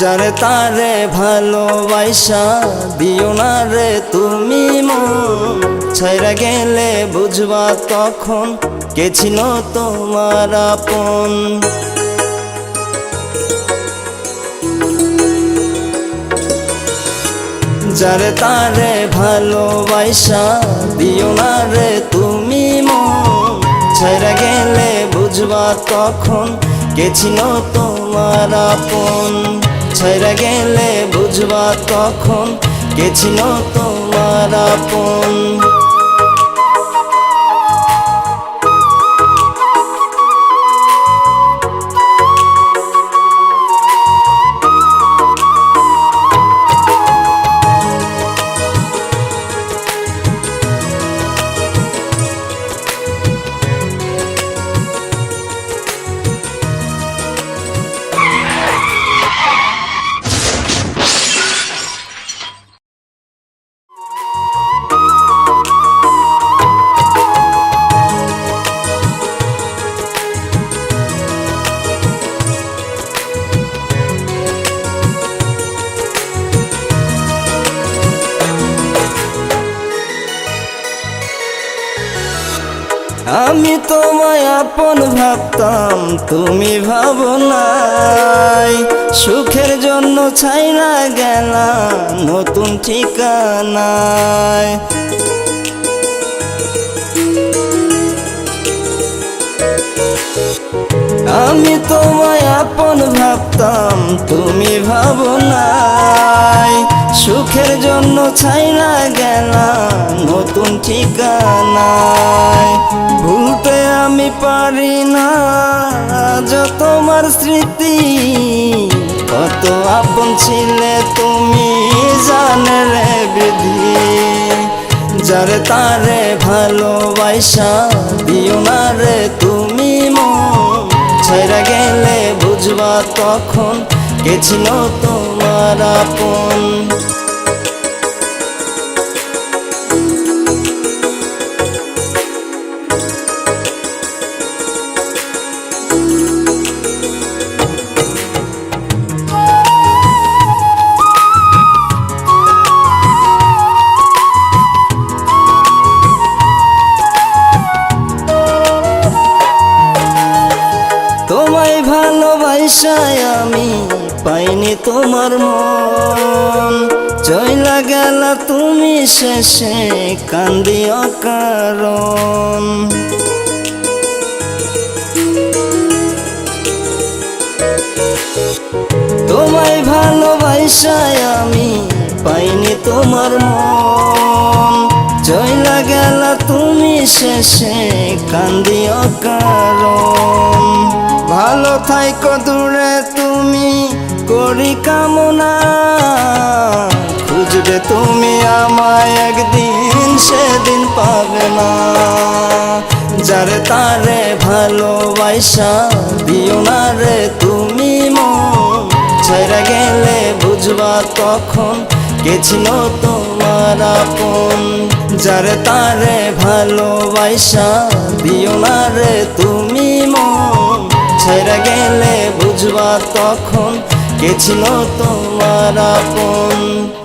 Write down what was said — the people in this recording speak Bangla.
যারে তারে ভালোবাসা দিও না রে তুমি মন। ছাইরা গেলে বুঝবা তখন কে ছিল তোমার আপন। যারে তারে ভালোবাসা দিও না রে তুমি মন। ছাইরা গেলে বুঝবা তখন কে ছিল তোমার আপন। ছাইরা গেলে বুঝবা তখন গেছিল তোমার আপন? আমি তোমায় আপন ভাবতাম, তুমি ভাবো নাই সুখের জন্য ছাইরা গেলা নতুন ঠিকানায়। আমি তোমায় আপন ভাবতাম, তুমি ভাবো নাই সুখের জন্য ছাইরা গেলা, নতুন ঠিকানায়। ভুলতে আমি পারি না যত তোমার স্মৃতি। কত আপন ছিলে তুমি, জানে রে বিধি। যারে তারে ভালোবাসা, দিও না রে তুমি মন। ছেড়ে গেলে বুঝবা তখন কে ছিল তোমার আপন। ভালোবাসায় আমি পাইনি তোমার মন। চইলা গেল তুমি শেষে কান্দি অকারণ। তোমায় ভালোবাসায় আমি পাইনি তোমার মন। চইলা গেল তুমি শেষে কান্দি অকারণ। ভালো থাইকো দূরে করি কামনা। খুঁজবে তুমি আমায় একদিন, সেদিন পাবে না। যারে তারে ভালোবাসা, দিও না রে তুমি মন। ছেড়ে গেলে বুঝবা তখন কে ছিল তোমার আপন। যারে তারে ভালোবাসা, দিও না রে তুমি মন। ছেড়ে গেলে বুঝবা তখন কে ছিল তোমার আপন?